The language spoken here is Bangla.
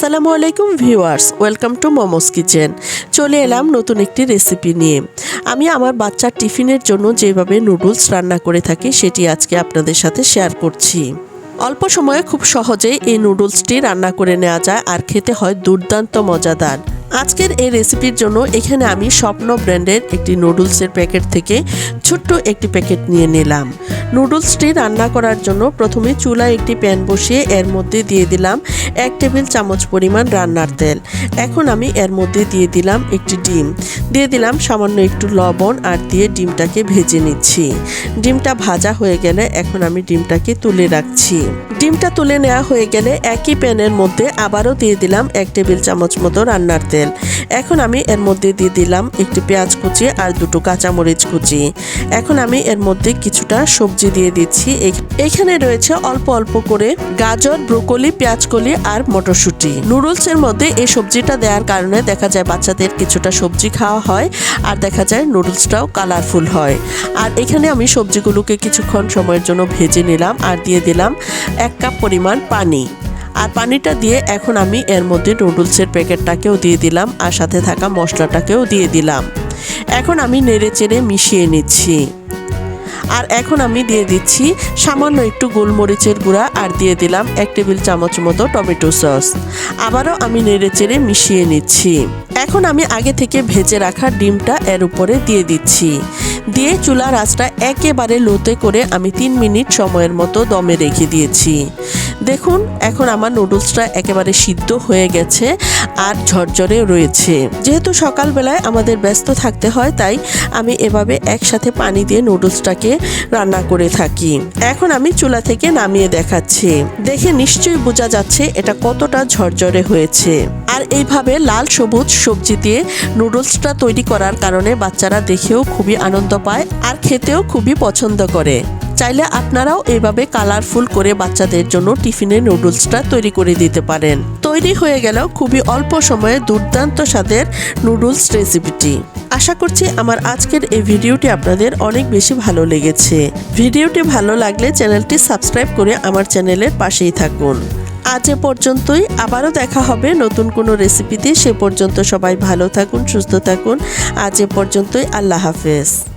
আসসালামু আলাইকুম viewers, welcome to Momos kitchen. চলে এলাম নতুন একটি রেসিপি নিয়ে। আমি আমার বাচ্চার টিফিনের জন্য যেভাবে নুডলস রান্না করে থাকি, সেটি আজকে আপনাদের সাথে শেয়ার করছি। অল্প সময়ে খুব সহজেই এই নুডলসটি রান্না করে নেওয়া যায় আর খেতে হয় দুর্দান্ত মজাদার। আজকের এই রেসিপির জন্য এখানে আমি স্বপ্ন ব্র্যান্ডের একটি নুডলসের প্যাকেট থেকে ছোট্ট একটি প্যাকেট নিয়ে নিলাম। নুডলসটি রান্না করার জন্য প্রথমে চুলায় একটি প্যান বসিয়ে এর মধ্যে দিয়ে দিলাম এক টেবিল চামচ পরিমাণ রান্নার তেল। এখন আমি এর মধ্যে দিয়ে দিলাম একটি ডিম। দিয়ে দিলাম সামান্য একটু লবণ আর দিয়ে ডিমটাকে ভেজে নিচ্ছি। ডিমটা ভাজা হয়ে গেলে এখন আমি ডিমটাকে তুলে রাখছি। ডিমটা তুলে নেওয়া হয়ে গেলে একই প্যানের মধ্যে আবারও দিয়ে দিলাম এক টেবিল চামচ মতো রান্নার তেল। এখন আমি এর মধ্যে দিয়ে দিলাম একটি পেঁয়াজ কুচি আর দুটো কাঁচামরিচ কুচি। এখন আমি এর মধ্যে কিছুটা সবজি দিয়ে দিচ্ছি। এখ- এখানে রয়েছে অল্প অল্প করে গাজর, ব্রোকলি, পেঁয়াজকলি আর মটরশুঁটি। নুডলসের মধ্যে এই সবজিটা দেওয়ার কারণে দেখা যায় বাচ্চাদের কিছুটা সবজি খাওয়া হয় আর দেখা যায় নুডলসটাও কালারফুল হয়। আর এখানে আমি সবজিগুলোকে কিছুক্ষণ সময়ের জন্য ভেজে নিলাম আর দিয়ে দিলাম এক কাপ পরিমাণ পানি। আর পানিটা দিয়ে এখন আমি এর মধ্যে নুডলসের প্যাকেটটাকেও দিয়ে দিলাম আর সাথে থাকা মশলাটাকেও দিয়ে দিলাম। এখন আমি নেড়ে চেড়ে মিশিয়ে নিচ্ছি। আর এখন আমি দিয়ে দিচ্ছি সামান্য একটু গোলমরিচের গুঁড়া আর দিয়ে দিলাম এক টেবিল চামচ মতো টমেটো সস। আবারও আমি নেড়ে চেড়ে মিশিয়ে নিচ্ছি। এখন আমি আগে থেকে ভেজে রাখা ডিমটা এর উপরে দিয়ে দিচ্ছি। দিয়ে চুলার আঁচটা একেবারে লোতে করে আমি তিন মিনিট সময়ের মতো দমে রেখে দিয়েছি। দেখুন, এখন আমার নুডলসটা একেবারে সিদ্ধ হয়ে গেছে আর ঝরঝরে রয়েছে। যেহেতু সকালবেলায় আমাদের ব্যস্ত থাকতে হয়, তাই আমি এভাবে একসাথে পানি দিয়ে নুডলসটাকে রান্না করে থাকি। এখন আমি চুলা থেকে নামিয়ে দেখাচ্ছি। দেখে নিশ্চয়ই বোঝা যাচ্ছে এটা কতটা ঝরঝরে হয়েছে। আর এইভাবে লাল সবুজ সবজি দিয়ে নুডলসটা তৈরি করার কারণে বাচ্চারা দেখেও খুবই আনন্দ পায় আর খেতেও খুবই পছন্দ করে। চাইলে আপনারাও এইভাবে কালারফুল করে বাচ্চাদের জন্য টিফিনে নুডলসটা তৈরি করে দিতে পারেন। তৈরি হয়ে গেল খুবই অল্প সময়ে দুর্দান্ত স্বাদের নুডলস রেসিপিটি। আশা করছি আমার আজকের এই ভিডিওটি আপনাদের অনেক বেশি ভালো লেগেছে। ভিডিওটি ভালো লাগলে চ্যানেলটি সাবস্ক্রাইব করে আমার চ্যানেলের পাশেই থাকুন। আজ এ পর্যন্তই, আবারও দেখা হবে নতুন কোনো রেসিপিতে। সে পর্যন্ত সবাই ভালো থাকুন, সুস্থ থাকুন। আজ এ পর্যন্তই, আল্লাহ হাফেজ।